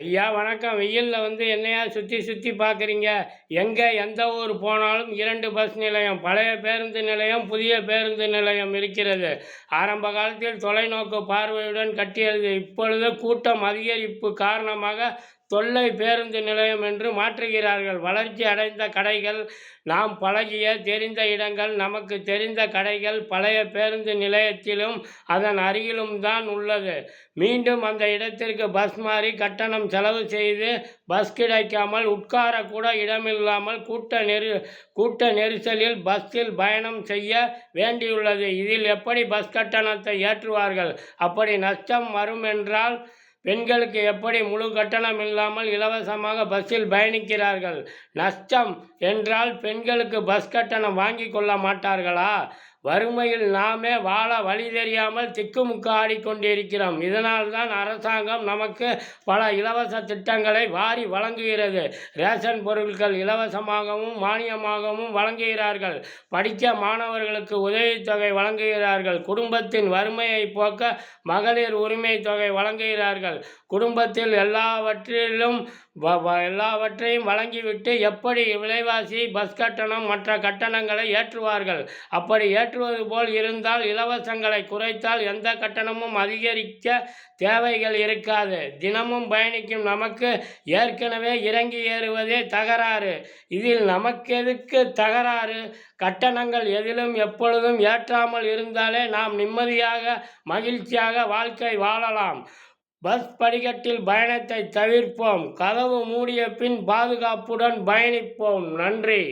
ஐயா வணக்கம். வெயிலில் வந்து என்னையா சுற்றி சுற்றி பார்க்குறீங்க எங்கே எந்த ஊர் போனாலும் இரண்டு பஸ் நிலையம். பழைய பேருந்து நிலையம் புதிய பேருந்து நிலையம் இருக்கிறது. ஆரம்ப காலத்தில் தொலைநோக்கு பார்வையுடன் கட்டியது. இப்பொழுது கூட்டம் அதிகரிப்பு காரணமாக தொல்லை பேருந்து நிலையம் என்று மாற்றுகிறார்கள். வளர்ச்சி அடைந்த கடைகள் நாம் பழகிய தெரிந்த இடங்கள் நமக்கு தெரிந்த கடைகள் பழைய பேருந்து நிலையத்திலும் அதன் அருகிலும் தான் உள்ளது. மீண்டும் அந்த இடத்திற்கு பஸ் மாறி கட்டணம் செலவு செய்து பஸ் கிடைக்காமல் உட்காரக்கூட இடமில்லாமல் கூட்ட நெரு கூட்ட நெரிசலில் பஸ்ஸில் பயணம் செய்ய வேண்டியுள்ளது. இதில் எப்படி பஸ் கட்டணத்தை ஏற்றுவார்கள்? அப்படி நஷ்டம் வரும் என்றால் பெண்களுக்கு எப்படி முழு கட்டணம் இல்லாமல் இலவசமாக பஸ்ஸில் பயணிக்கிறார்கள்? நஷ்டம் என்றால் பெண்களுக்கு பஸ் கட்டணம் வாங்கி கொள்ள மாட்டார்களா? வறுமையில் நாமே வாழ வழி தெரியாமல் திக்குமுக்காடி கொண்டிருக்கிறோம் இதனால் தான் அரசாங்கம் நமக்கு பல இலவச திட்டங்களை வாரி வழங்குகிறது. ரேஷன் பொருட்கள் இலவசமாகவும் மானியமாகவும் வழங்குகிறார்கள். படிக்க மாணவர்களுக்கு உதவித்தொகை வழங்குகிறார்கள். குடும்பத்தின் வறுமையை போக்க மகளிர் உரிமை தொகை வழங்குகிறார்கள். குடும்பத்தில் எல்லாவற்றிலும் எல்லாவற்றையும் வழங்கிவிட்டு எப்படி விலைவாசி பஸ் கட்டணம் மற்ற கட்டணங்களை ஏற்றுவார்கள்? அப்படி ஏற்று ஏற்றுவது போல் இருந்தால் இலவசங்களை குறைத்தால் எந்த கட்டணமும் அதிகரிக்க தேவைகள் இருக்காது. தினமும் பயணிக்கும் நமக்கு ஏற்கனவே இறங்கி ஏறுவதே தகராறு. இதில் நமக்கெதுக்கு தகராறு? கட்டணங்கள் எதிலும் எப்பொழுதும் ஏற்றாமல் இருந்தாலே நாம் நிம்மதியாக மகிழ்ச்சியாக வாழ்க்கை வாழலாம். பஸ் படிக்கட்டில் பயணத்தை தவிர்ப்போம். கதவு மூடிய பின் பாதுகாப்புடன் பயணிப்போம். நன்றி.